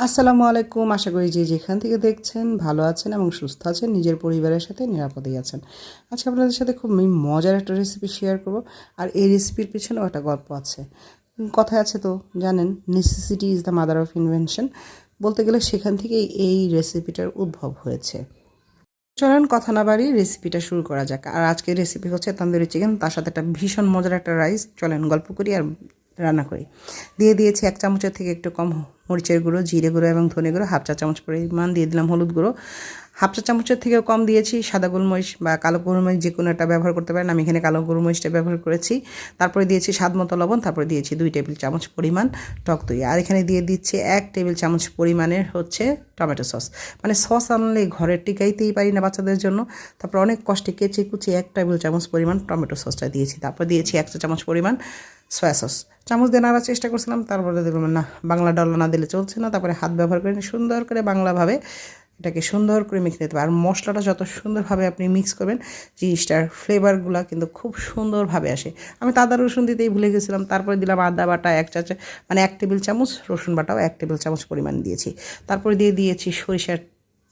আসসালামু আলাইকুম। আশা করি যে যেখান থেকে দেখছেন ভালো আছেন এবং সুস্থ আছেন, নিজের পরিবারের সাথে নিরাপদেই আছেন। আজকে আপনাদের সাথে খুব মজার একটা রেসিপি শেয়ার করব। আর এই রেসিপির পিছনেও একটা গল্প আছে। কথায় আছে তো, জানেন necessity is the mother of invention বলতে গেলে সেখান থেকেই এই রেসিপিটার উদ্ভব হয়েছে। চলেন কথা না বাড়ি রেসিপিটা শুরু করা যাক। আর আজকের রেসিপি হচ্ছে তান্দুরি চিকেন তার সাথে একটা ভীষণ মজার একটা রাইস চলেন গল্প করি আর রান্না করি। দিয়ে দিয়েছি এক চামচের থেকে একটু কম মরিচের গুঁড়ো, জিরে গুঁড়ো এবং ধনে গুঁড়ো, হাফ চা চামচ পরিমাণ দিয়ে দিলাম হলুদ গুঁড়ো। হাফ চা চামচের থেকেও কম দিয়েছি, সাদা গোলমরিচ বা কালো গোলমরিচ যে কোনো একটা ব্যবহার করতে পারেন। আমি এখানে কালো গোলমরিচটা ব্যবহার করেছি। তারপরে দিয়েছি স্বাদ মতো লবণ, তারপরে দিয়েছি দুই টেবিল চামচ পরিমাণ টক দই। আর এখানে দিয়ে দিচ্ছি এক টেবিল চামচ পরিমাণের হচ্ছে টমেটো সস। মানে সস আনলে ঘরের টিকাইতেই পারি না বাচ্চাদের জন্য। তারপর অনেক কষ্টে কেচে কুচি এক টেবিল চামচ পরিমাণ টমেটো সসটা দিয়েছি। তারপর দিয়েছি এক চা চামচ পরিমাণ সয়া সস চামচ দিয়ে নাড়ার চেষ্টা করছিলাম, তারপরে দেখলাম, না, বাংলা ডলা না দিলে চলছে না। তারপরে হাত ব্যবহার করে সুন্দর করে বাংলাভাবে এটাকে সুন্দর করে মেখে নিতে আর মশলাটা যত সুন্দরভাবে আপনি মিক্স করবেন, জিনিসটার ফ্লেভারগুলো কিন্তু খুব সুন্দরভাবে আসে। আমি তো আদা রসুন দিতেই ভুলে গেছিলাম, তারপরে দিলাম আদা বাটা এক চা চা- মানে এক টেবিল চামচ, রসুন বাটাও এক টেবিল চামচ পরিমাণ দিয়েছি। তারপরে দিয়ে দিয়েছি সরিষার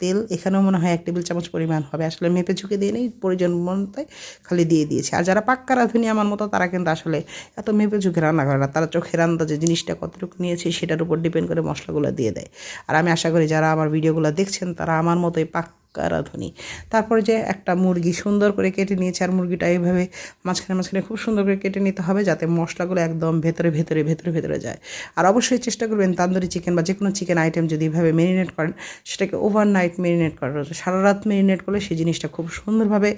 তেল, এখানেও মনে হয় এক টেবিল চামচ পরিমাণ হবে। আসলে মেপে ঝুঁকে দিয়ে নেই প্রয়োজন মনতে খালি দিয়ে দিয়েছে। আর যারা পাক্কা রাঁধুনি আমার মতো, তারা কিন্তু আসলে এত মেপে ঝুঁকে রান্না করে না। তারা চোখের আন্দাজে জিনিসটা কতটুকু নিয়েছে, সেটার উপর ডিপেন্ড করে মশলাগুলো দিয়ে দেয়। আর আমি আশা করি যারা আমার ভিডিওগুলো দেখছেন, তারা আমার মতোই পাক্কা রাঁধুনি তারপরে যে একটা মুরগি সুন্দর করে কেটে নিয়েছে আর মুরগিটা এইভাবে মাঝখানে মাঝখানে খুব সুন্দর করে কেটে নিতে হবে যাতে মশলাগুলো একদম ভেতরে ভেতরে ভেতরে ভেতরে যায়। আর অবশ্যই চেষ্টা করবেন তান্দুরি চিকেন বা যে কোনো চিকেন আইটেম যদি এভাবে মেরিনেট করেন, সেটাকে ওভারনাইট মেরিনেট করার। সারা রাত মেরিনেট করলে সেই জিনিসটা খুব সুন্দরভাবে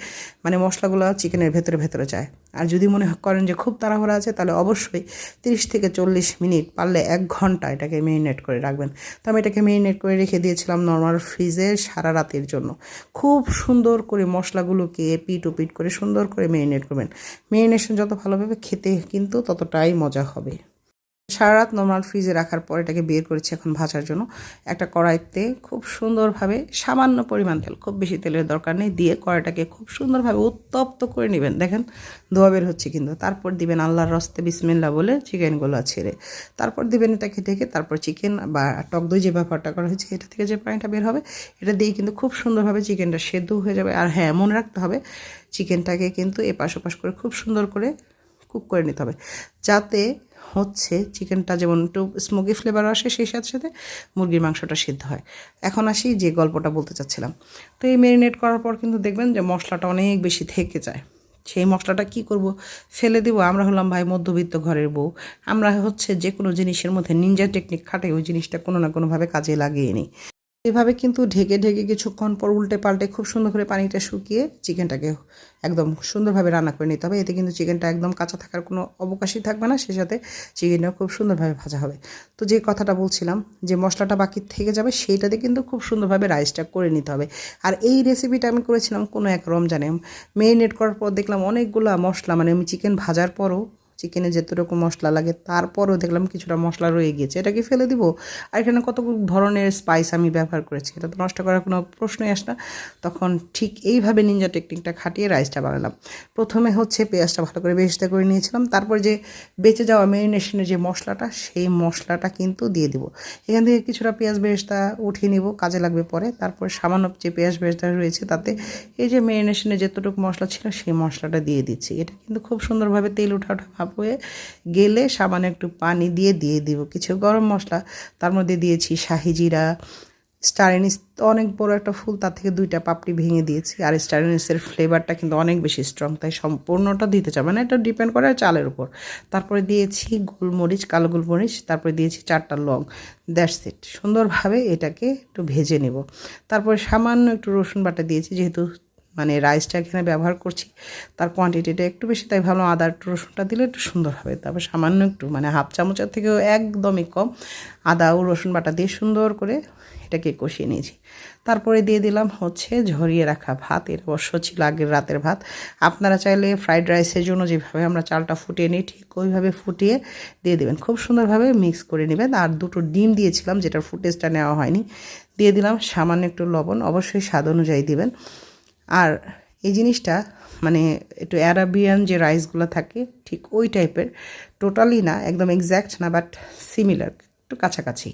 মানে মশলাগুলো চিকেনের ভেতরে ভেতরে যায়। আর যদি মনে করেন যে খুব তাড়াহুড়া আছে, তাহলে অবশ্যই তিরিশ থেকে চল্লিশ মিনিট পারলে এক ঘণ্টা এটাকে মেরিনেট করে রাখবেন। তো আমি এটাকে মেরিনেট করে রেখে দিয়েছিলাম নর্মাল ফ্রিজে সারা রাতের জন্য। খুব সুন্দর করে মশলাগুলোকে পিট ও পিট করে সুন্দর করে মেরিনেট করবেন। মেরিনেশন যত ভালোভাবে খেতে কিন্তু ততটাই মজা হবে। সারা রাত নর্মাল ফ্রিজে রাখার পর এটাকে বের করেছি এখন ভাজার জন্য। একটা কড়াইতে খুব সুন্দরভাবে সামান্য পরিমাণ তেল, খুব বেশি তেলের দরকার নেই, দিয়ে কড়াইটাকে খুব সুন্দরভাবে উত্তপ্ত করে নেবেন। দেখেন, ধোয়া বের হচ্ছে কিন্তু। তারপর দিবেন আল্লাহর রস্তে বিসমিল্লা বলে চিকেনগুলো ছেড়ে। তারপর দিবেন এটাকে ঢেকে তারপর চিকেন বা টক দই যে ব্যাপারটা করা হয়েছে, এটা থেকে যে পানিটা বের হবে, এটা দিয়ে কিন্তু খুব সুন্দরভাবে চিকেনটা সেদ্ধ হয়ে যাবে। আর হ্যাঁ মনে রাখতে হবে, চিকেনটাকে কিন্তু এপাশ ওপাশ করে খুব সুন্দর করে কুক করে নিতে হবে। যাতে হচ্ছে চিকেনটা যেমন একটু স্মোকি ফ্লেভার আসে, সেই সাথে সাথে মুরগির মাংসটা সিদ্ধ হয়। এখন আসি যে গল্পটা বলতে চাচ্ছিলাম। তো এই ম্যারিনেট করার পর কিন্তু দেখবেন যে মশলাটা অনেক বেশি থেকে যায়। সেই মশলাটা কি করব? ফেলে দিব। আমরা হলাম ভাই মধ্যবিত্ত ঘরের বউ। আমরা হচ্ছে যে কোনো জিনিসের মধ্যে নিনজা টেকনিক খাটে ওই জিনিসটা কোনো না কোনোভাবে কাজে লাগিয়ে নিই। এভাবে কিন্তু ঢেকে ঢেকে কিছুক্ষণ পর উল্টে পাল্টে খুব সুন্দর করে পানিটা শুকিয়ে চিকেনটাকে একদম সুন্দরভাবে রান্না করে নিতে হবে। এতে কিন্তু চিকেনটা একদম কাঁচা থাকার কোনো অবকাশই থাকবে না, সে সাথে চিকেনটাও খুব সুন্দরভাবে ভাজা হবে। তো যে কথাটা বলছিলাম যে মশলাটা বাকি থেকে যাবে, সেইটাতে কিন্তু খুব সুন্দরভাবে রাইসটা করে নিতে হবে। আর এই রেসিপিটা আমি করেছিলাম কোনো এক রমজানে। মেরিনেট করার পর দেখলাম অনেকগুলো মশলা মানে আমি চিকেন ভাজার পরও চিকেনে যতটুকু মশলা লাগে, তারপরও দেখলাম কিছুটা মশলা রয়ে গিয়েছে। এটাকে ফেলে দিব। আর এখানে কত ধরনের স্পাইস আমি ব্যবহার করেছি, এটা তো নষ্ট করার কোনো প্রশ্নই আসে না। তখন ঠিক এইভাবে নিনজা টেকনিকটা খাটিয়ে রাইসটা বানালাম। প্রথমে হচ্ছে পেঁয়াজটা ভালো করে বেরেস্তা করে নিয়েছিলাম। তারপর যে বেঁচে যাওয়া মেরিনেশনের যে মশলাটা, সেই মশলাটা কিন্তু দিয়ে দিব। এখান থেকে কিছুটা পেঁয়াজ বেরেস্তা উঠিয়ে নিব, কাজে লাগবে পরে। তারপর সামান্য যে পেঁয়াজ বেরেস্তা রয়েছে, তাতে এই যে মেরিনেশনে যতটুকু মশলা ছিল, সেই মশলাটা দিয়ে দিচ্ছি। এটা কিন্তু খুব সুন্দরভাবে তেল উঠা উঠা ভাব হয়ে গেলে সামান্য একটু পানি দিয়ে দিয়ে দিব। কিছু গরম মশলা, তার মধ্যে দিয়েছি শাহি জিরা, স্টারিনিস অনেক বড় একটা ফুল, তার থেকে দুইটা পাপড়ি ভেঙে দিয়েছি। আর স্টারিনিসের ফ্লেভারটা কিন্তু অনেক বেশি স্ট্রং তাই সম্পূর্ণটা দিতে চাবে না, এটা ডিপেন্ড করে চালের উপর। তারপরে দিয়েছি গোলমরিচ, কালো গোলমরিচ, তারপরে দিয়েছি চারটা লং। দ্যাটস ইট সুন্দরভাবে এটাকে একটু ভেজে নেব। তারপরে সামান্য একটু রসুন বাটা দিয়েছি, যেহেতু মানে রাইসটা এখানে ব্যবহার করছি, তার কোয়ান্টিটিটা একটু বেশি, তাই ভালো আদা একটু রসুনটা দিলে একটু সুন্দর হবে। তারপর সামান্য একটু মানে হাফ চামচের থেকেও একদমই কম, আদা ও রসুন বাটা দিয়ে সুন্দর করে এটাকে কষিয়ে নিয়েছি। তারপরে দিয়ে দিলাম হচ্ছে ঝরিয়ে রাখা ভাত এর অবশ্য ছিল আগের রাতের ভাত। আপনারা চাইলে ফ্রাইড রাইসের জন্য যেভাবে আমরা চালটা ফুটিয়ে নিই, ঠিক ওইভাবে ফুটিয়ে দিয়ে দেবেন। খুব সুন্দরভাবে মিক্স করে নেবেন। আর দুটো ডিম দিয়েছিলাম, যেটার ফুটেজটা নেওয়া হয়নি। দিয়ে দিলাম সামান্য একটু লবণ, অবশ্যই স্বাদ অনুযায়ী দিবেন। আর এই জিনিসটা মানে একটু অ্যারাবিয়ান যে রাইসগুলো থাকে, ঠিক ওই টাইপের টোটালি না, একদম এক্স্যাক্ট না বাট সিমিলার একটু কাছাকাছি।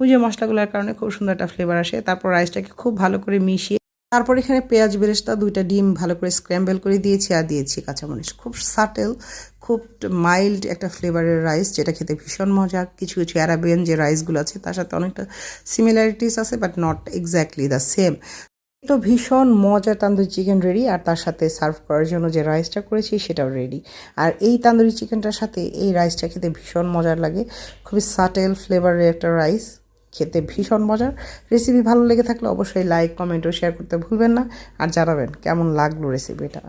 ওই যে মশলাগুলোর কারণে খুব সুন্দর একটা ফ্লেভার আসে। তারপর রাইসটাকে খুব ভালো করে মিশিয়ে, তারপর এখানে পেঁয়াজ বেরেস্তা, দুইটা ডিম ভালো করে স্ক্র্যাম্বল করে দিয়েছি আর দিয়েছি কাঁচামরিচ। খুব সাটেল খুব মাইল্ড একটা ফ্লেভারের রাইস যেটা খেতে ভীষণ মজা। কিছু কিছু অ্যারাবিয়ান যে রাইসগুলো আছে, তার সাথে অনেকটা সিমিলারিটিস আছে but not exactly the same তো ভীষণ মজার তান্দুরি চিকেন রেডি আর তার সাথে সার্ভ করার জন্য যে রাইসটা করেছি সেটাও রেডি। আর এই তান্দুরি চিকেনটার সাথে এই রাইসটা খেতে ভীষণ মজার লাগে। খুবই সাটেল ফ্লেভারের একটা রাইস, খেতে ভীষণ মজার। রেসিপি ভালো লেগে থাকলে অবশ্যই লাইক কমেন্ট ও শেয়ার করতে ভুলবেন না। আর জানাবেন কেমন লাগল রেসিপিটা